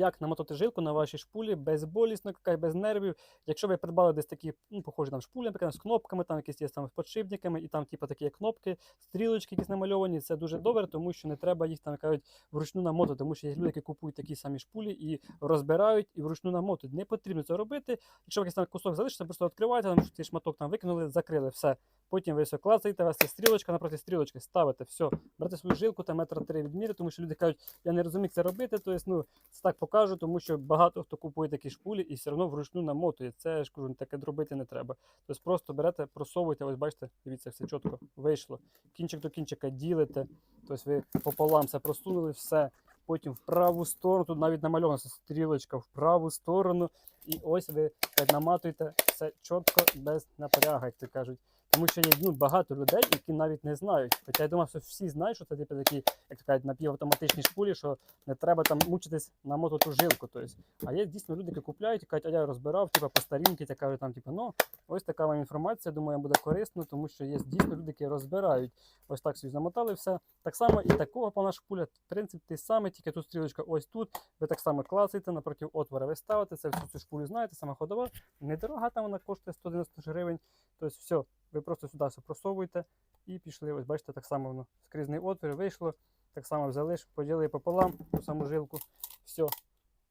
Як намотати жилку на вашій шпулі безболісно, без нервів. Якщо ви придбали десь такі, ну, похожі там шпулі, наприклад, з кнопками, там якісь є там з подшипниками, і там, типу, такі кнопки, стрілочки якісь намальовані, це дуже добре, тому що не треба їх там кажуть вручну намотати, тому що є люди, які купують такі самі шпулі і розбирають і вручну намотують. Не потрібно це робити. Якщо якийсь там кусок залишиться, просто відкриваєте, там цей шматок там викинули, закрили, все. Потім ви все клацаєте, у вас є стрілочка напроти стрілочки, ставите, все, берете свою жилку, там метра три відміри, тому що люди кажуть, я не розумію, як це робити. Тобто, ну, це так покажу, тому що багато хто купує такі шпулі і все одно вручну намотує. Це ж кажу, таке робити не треба. Тобто просто берете, просовуєте, ось бачите, дивіться, все чітко вийшло. Кінчик до кінчика ділите. Тобто ви пополам це просунули, все. Потім в праву сторону, тут навіть намальована стрілочка в праву сторону. І ось ви так наматуєте все чітко, без напрягу, як то кажуть. Тому що є ну, багато людей, які навіть не знають. Хоча я думав, що всі знають, що це типу такі, як то кажуть, напівавтоматичні шпулі, що не треба там мучитись намотати ту жилку. Тобто. А є дійсно люди, які купляють і кажуть, а я розбирав, типу, по старінки, та кажуть, там, типу, ну, ось така вам інформація, думаю, буде корисно, тому що є дійсно люди, які розбирають. Ось так собі замотали все. Так само і такого плана шпуля, в принципі, те саме, тільки тут стрілочка ось тут. Ви так само клацаєте, напроти отвора ви ставите, це всю цю шпулю знаєте, сама ходова. Недорога там вона коштує 190 гривень. Тобто все, ви просто сюди все просовуєте і пішли. Ось бачите, так само воно скрізний отвір вийшло. Так само взяли, ж, поділили пополам ту саму жилку. Все,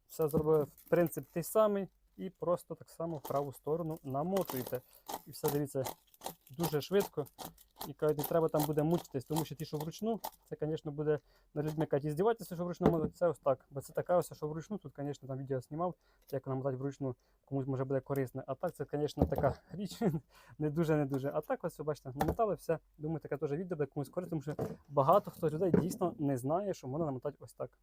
все зробили принцип той самий. І просто так само в праву сторону намотуєте. І все дивіться дуже швидко. І кажуть, не треба там буде мучитись, тому що ті, що вручну, це, звісно, буде на людьми кажуть, здіватися, що вручну мотати, це ось так. Бо це така ось, що вручну, тут, звісно, там відео знімав, як намотати вручну, комусь може буде корисно. А так це, звісно, така річ не дуже не дуже. А так ось, бачите, намотали все. Думаю, таке теж відео буде комусь корисно, тому що багато хто людей дійсно не знає, що можна намотати ось так.